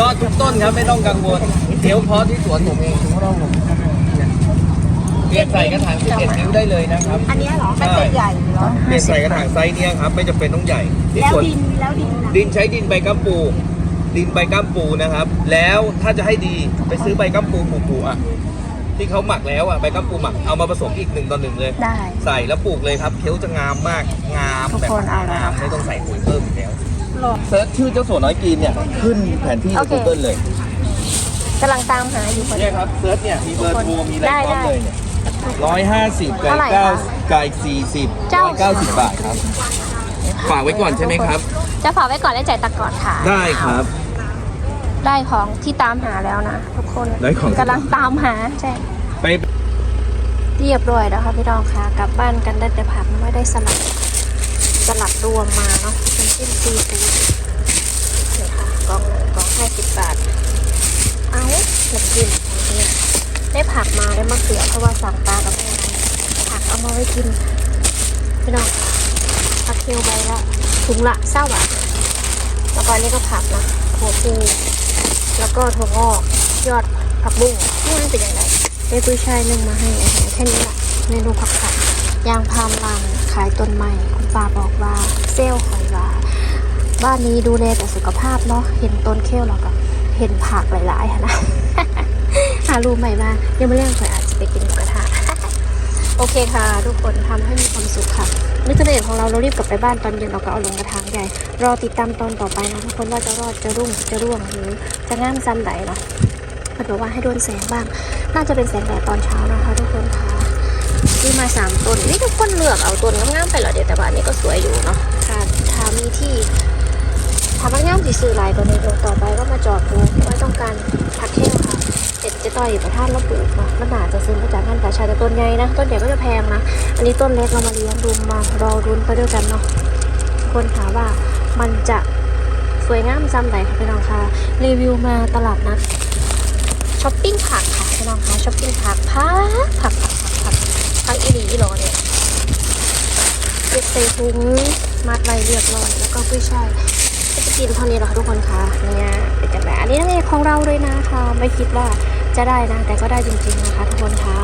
รอดทุกต้นครับไม่ต้องกังวลเดี๋ยวเพาะที่สวนผมเองเรียกใส่กระถาง11นิ้วได้เลยนะครับ อันเนี้ยเหรอมันจะใหญ่เหรอเรียกใส่กระถางไซส์เนี้ยครับ ไม่จำเป็นต้องใหญ่ที่แล้วสวนดินแล้วดินนะดินใช้ดินใบกัมปู ดินใบกัมปูนะครับ แล้วถ้าจะให้ดีไปซื้อใบกัมปูผูๆอะที่เขาหมักแล้วอะใบกัมปูหมักเอามาผสมอีกหนึ่งต่อหนึ่งเลย ได้ ใส่แล้วปลูกเลยครับเคี้ยวจะงามมากงามทุกแบบคนเอาแล้ว งามนะคะไม่ต้องใส่ปุ๋ยเพิ่มอีกแล้ว หลอก เซิร์ชชื่อเจ้าสัวน้อยกรีนเนี่ย ขึ้นแผนที่ใน โอเค Google เลยกำลังตามหาอยู่คนเนี่ยครับเซิร์ชเนี่ยมีเบอร์โทรมีอะไรได้พร้อมได้เลยเนี่ยร้อยห้าสิบไก่เท่าไหร่เก้าคะไก่สี่สิบเจ้า ร้อยเก้าสิบบาทครับ ฝากไว้ก่อนใช่ไหมครับ จะฝากไว้ก่อนแล้วจ่ายตังค์ก่อนค่ะ ได้ครับ ได้ของที่ตามหาแล้วนะ ทุกคนได้ของที่กำลังตามหาใช่ ไป เรียบร้อยแล้วค่ะพี่น้องค่ะ กลับบ้านกันได้แต่ผักไม่ได้สลัด สลัดรวมมาเนาะเป็นชิ้นซีฟู้ดนี่ค่ะกล่องกล่องห้าสิบบาท เอาน้ำจิ้มนี่ได้ผักมาได้มะเขือเพราะว่าสั่งปลากับแม่นะผักเอามาไว้กินพี่น้องผักเคียวใบละถุงละเศร้าบาทแล้วก็นนี่ก็ผักนะหัวปูแล้วก็ถั่วงอกยอดผักบุ้งนี่มันเป็นยังไงได้กุ้ยช่ายนึ่งมาให้อาหารแค่นี้แหละเมนูผักผัก ยางพามลังขายต้นไม้คุณป้าบอกว่าเซลล์หอยว่าบ้านนี้ดูแลแต่สุขภาพเนาะเห็นต้นเขี้ยวแล้วก็เห็นผักหลายๆค่ะนะหารู้ใหม่มายังไม่เรื่องข่อยอาจจะไปกินหมูกระทะโอเคค่ะ ทุกคนทำให้มีความสุขค่ะมิตรเดชของเราเรารีบกลับไปบ้านตอนเย็นเราก็เอาลงกระถางใหญ่ รอติดตามตอนต่อไปนะทุกคนว่าจะรอดจะรุ่งจะร่วงหรือจะง่ามซ้ำไหนเนาะเพิ่นบอกว่าให้โดนแสงบ้าง น่าจะเป็นแสงแดดตอนเช้านะคะ ทุกคนค่ะ มาสามต้นนี่ทุกคนเลือกเอาต้นงามๆไปเหรอเดี๋ยวแต่ว่าอันนี้ก็สวยอยู่เนาะค่ะถ้ามีที่ถ้ามันงามสีสื่อลายตัวนี้เดี๋ยวต่อไปก็มาจอดดูว่าต้องการผักเทลค่ะเจ็ดเจะต่อยประท่านเราปลูกเนาะมันอาจจะซื้อมาจากงานกาชายแต่ต้นใหญ่นะ ต้นใหญ่ก็จะแพงนะ อันนี้ต้นเล็กเรามาเลี้ยงดูมารอรุนไปด้วยกันเนาะคนถามว่ามันจะสวยงามซ้ำไหนคะพี่น้องคะรีวิวมาตลาดนัดช้อปปิ้งผักค่ะพี่น้องคะช้อปปิ้งผักผักผักผักผัก ผักอีหลีอีหลอเนี่ยเก็บใส่ถุงมัดไว้เรียบร้อยแล้วก็กุ้ยช่ายก็จะกินเท่านี้หละค่ะทุกคนคะเนี่ยเป็นจังแบบอันนี้นั่นเองของเราเลยนะคะ ไม่คิดว่าจะได้นะ แต่ก็ได้จริงๆนะคะทุกคนคะ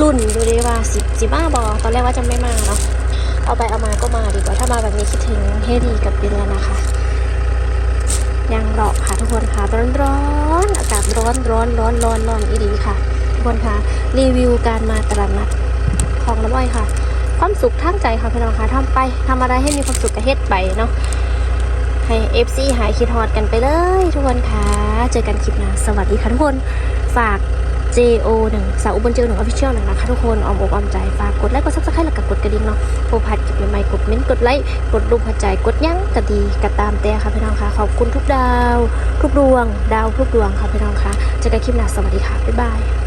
รุ่นดูดิว่าสิบสิบ้าบอตอนแรกว่าจะไม่มาเนาะเอาไปเอามาก็มาดีกว่าถ้ามาแบบนี้คิดถึงเฮดีกับบินแล้วนะคะยังหลอกค่ะทุกคนค่ะร้อนร้อนอากาศร้อนร้อนร้อนร้อนร้อนอีดีค่ะทุกคนค่ะรีวิวการมาตลาดนัด ของน้ำอ้อยค่ะ ความสุขทางใจค่ะพี่น้องค่ะทำไปทำอะไรให้มีความสุขกับเฮ็ดไปเนาะให้ FC หายคิดฮอดกันไปเลยทุกคนค่ะเจอกันคลิปหน้าสวัสดีค่ะทุกคน ฝาก JO 1สาวอุบลเจอหนึ่งออฟฟิเชียลหนึ่งนะคะทุกคนออมอกออมใจฝากกดไลค์กดซับสไครต์แล้วก็กดกระดิ่งเนาะโพสต์ผัดคลิปใหม่ๆกดเม้นกดไลค์กดรูปหัวใจกดยั้งกระดีกระตามแต่ค่ะพี่น้องค่ะขอบคุณทุกดาว ทุกดวง ดาวทุกดวงค่ะพี่น้องค่ะเจอกันคลิปหน้าสวัสดีค่ะบ๊ายบาย